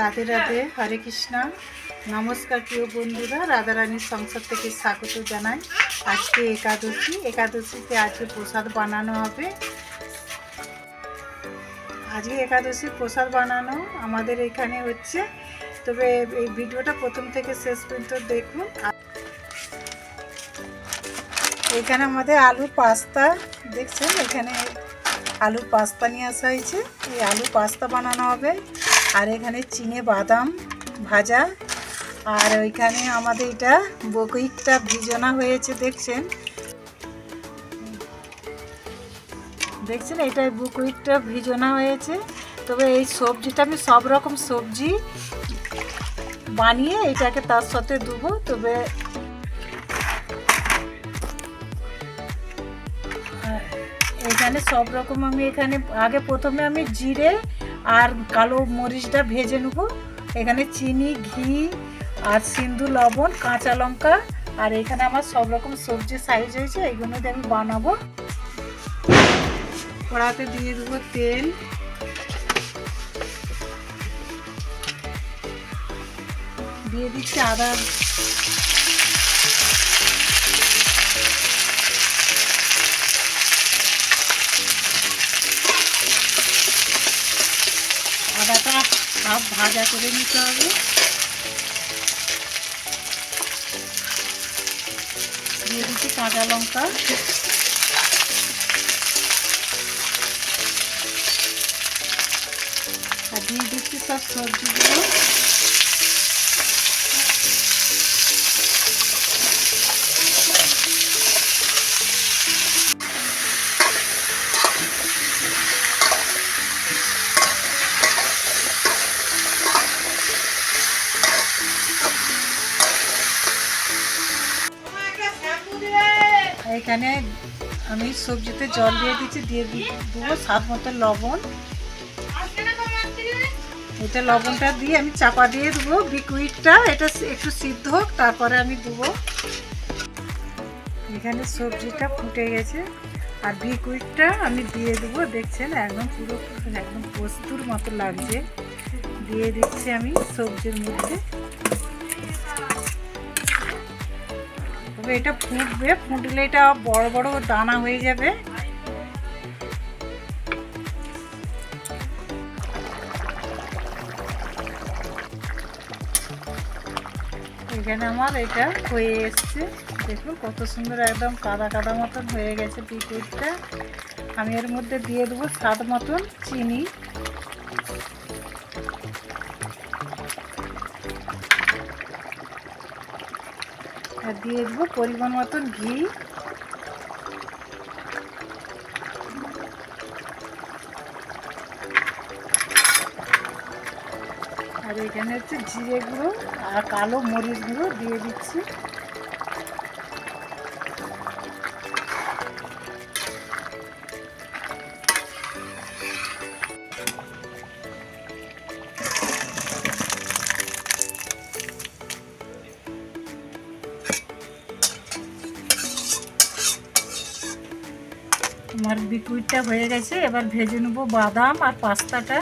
রাধে রাধে, হরে কৃষ্ণা। নমস্কার প্রিয় বন্ধুরা, রাধারানীর সংসার থেকে স্বাগত জানাই। আজকে একাদশী, একাদশীতে আজকে প্রসাদ বানানো হবে। আজকে একাদশীর প্রসাদ বানানো আমাদের এখানে হচ্ছে। তবে এই ভিডিওটা প্রথম থেকে শেষ পর্যন্ত দেখুন। এখানে আমাদের আলু পাস্তা, দেখছেন? এখানে আলু পাস্তা নিয়ে আসা হয়েছে। এই আলু পাস্তা বানানো হবে। আর এখানে চিনে বাদাম ভাজা। আর ওইখানে আমাদের এটা বকুইকটা ভিজনা হয়েছে, দেখছেন? দেখছেন? এটা বুকুইটটা ভিজনা হয়েছে। তবে এই সবজিটা আমি সব রকম সবজি বানিয়ে এটাকে তার সাথে দেবো। তবে এখানে সব রকম আমি এখানে, আগে প্রথমে আমি জিরে আর কালো মরিচটা ভেজে নেব। এখানে চিনি, ঘি আর সিন্ধু, লবণ, কাঁচা লঙ্কা আর এখানে আমার সব রকম সবজি সাইজ হয়েছে এইগুলো আমি বানাবো। কড়াতে দিয়ে দেবো তেল। দিয়ে দিচ্ছি আদা হাফ ভাজা করে নিতে হবে। দিয়ে দিচ্ছি কাঁচা লঙ্কা। আর দিয়ে দিচ্ছি সব সবজিগুলো। এখানে আমি সবজিতে জল দিয়ে দিচ্ছি, দিয়ে দেবো স্বাদ মতো লবণ। এটা লবণটা দিয়ে আমি চাপা দিয়ে দেবো বিকুইটটা, এটা একটু সিদ্ধ হোক, তারপরে আমি দেবো। এখানে সবজিটা ফুটে গেছে, আর বিকুইটটা আমি দিয়ে দেবো, দেখছেন একদম পুরো, একদম প্রস্তুর মতো লাগছে। দিয়ে দিচ্ছি আমি সবজির মধ্যে। তবে এটা ফুটবে। ফুটলে এটা বড় বড় দানা হয়ে যাবে। এখানে আমার এটা হয়ে এসছে। দেখুন, কত সুন্দর একদম কাদা কাদা মতন হয়ে গেছে বিকুটটা আমি এর মধ্যে দিয়ে দেবো স্বাদ মতন চিনি। আর দিয়ে দেবো পরিমাণ মতন ঘি। আর এখানে হচ্ছে জিরে গুঁড়ো আর কালো মরিচ গুঁড়ো দিয়ে দিচ্ছি। বিকুইটটা হয়ে গেছে, এবার ভেজে নেব বাদাম আর পাস্তাটা।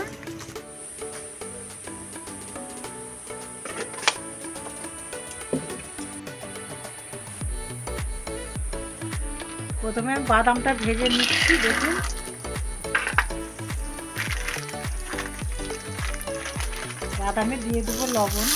প্রথমে বাদামটা ভেজে নিচ্ছি, দেখুন। বাদামে দিয়ে দেবো লবণ।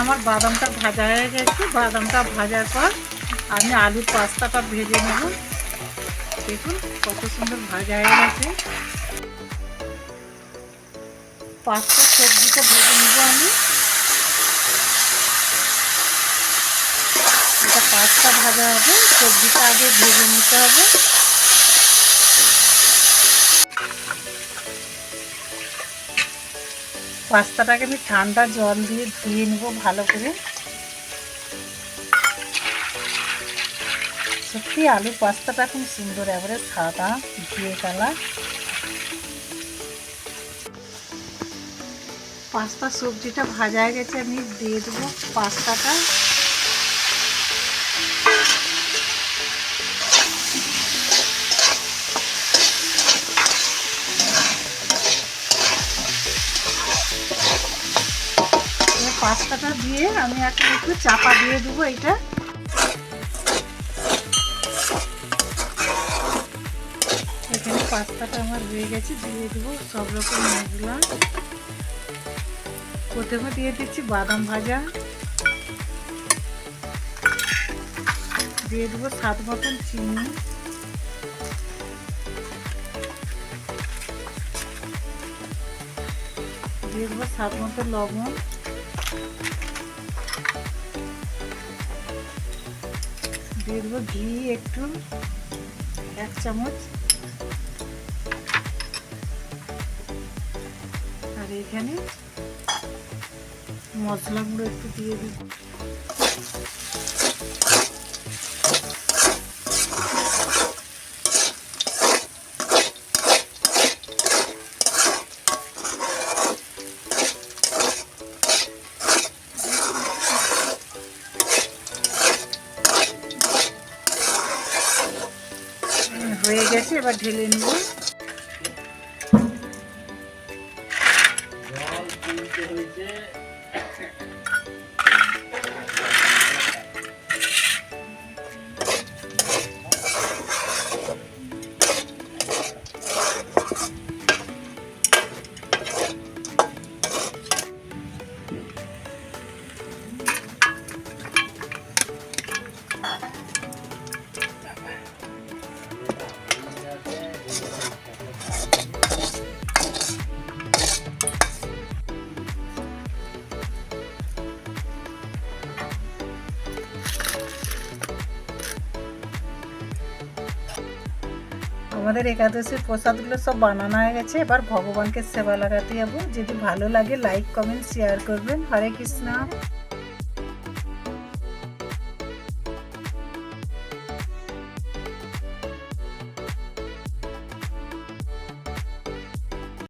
আমার বাদামটা ভাজা হয়ে গেছে। বাদামটা ভাজার পর আমি আলুর পাস্তাটা ভেজে নেব। দেখুন কত সুন্দর ভাজা হয়ে গেছে। পাস্তা সবজিটা ভেজে নেব আমি। এটা পাস্তা ভাজা হবে। সবজিটা আগে ভেজে নিতে হবে। পাস্তাটাকে আমি ঠান্ডা জল দিয়ে ধুয়ে নেব ভালো করে। সত্যি আলু পাস্তাটা খুব সুন্দর এবারে সাদা ঘিয়ে কালার পাস্তা সবজিটা ভাজা গেছে, আমি দিয়ে দেবো পাস্তাটা। পাস্তাটা দিয়ে আমি এখন একটু চাপা দিয়ে দেবো এটা। এখানে পাস্তাটা আমার হয়ে গেছে, দিয়ে দেবো সব রকম মশলা। প্রথমে দিয়ে দিচ্ছি বাদাম ভাজা। দিয়ে দেবো স্বাদ মতন চিনি। দিয়ে দেবো স্বাদ মতো লবণ। দিয়ে দেবো ঘি একটু এক চামচ। আর এখানে মশলা গুঁড়ো একটু দিয়ে দিই হয়ে গেছে এবার ঢেলে নেব আমাদের একাদশীর প্রসাদগুলো সব বানানো হয়ে গেছে। এবার ভগবানকে সেবা লাগাতে যাব। যদি ভালো লাগে লাইক কমেন্ট শেয়ার করবেন। হরে কৃষ্ণ।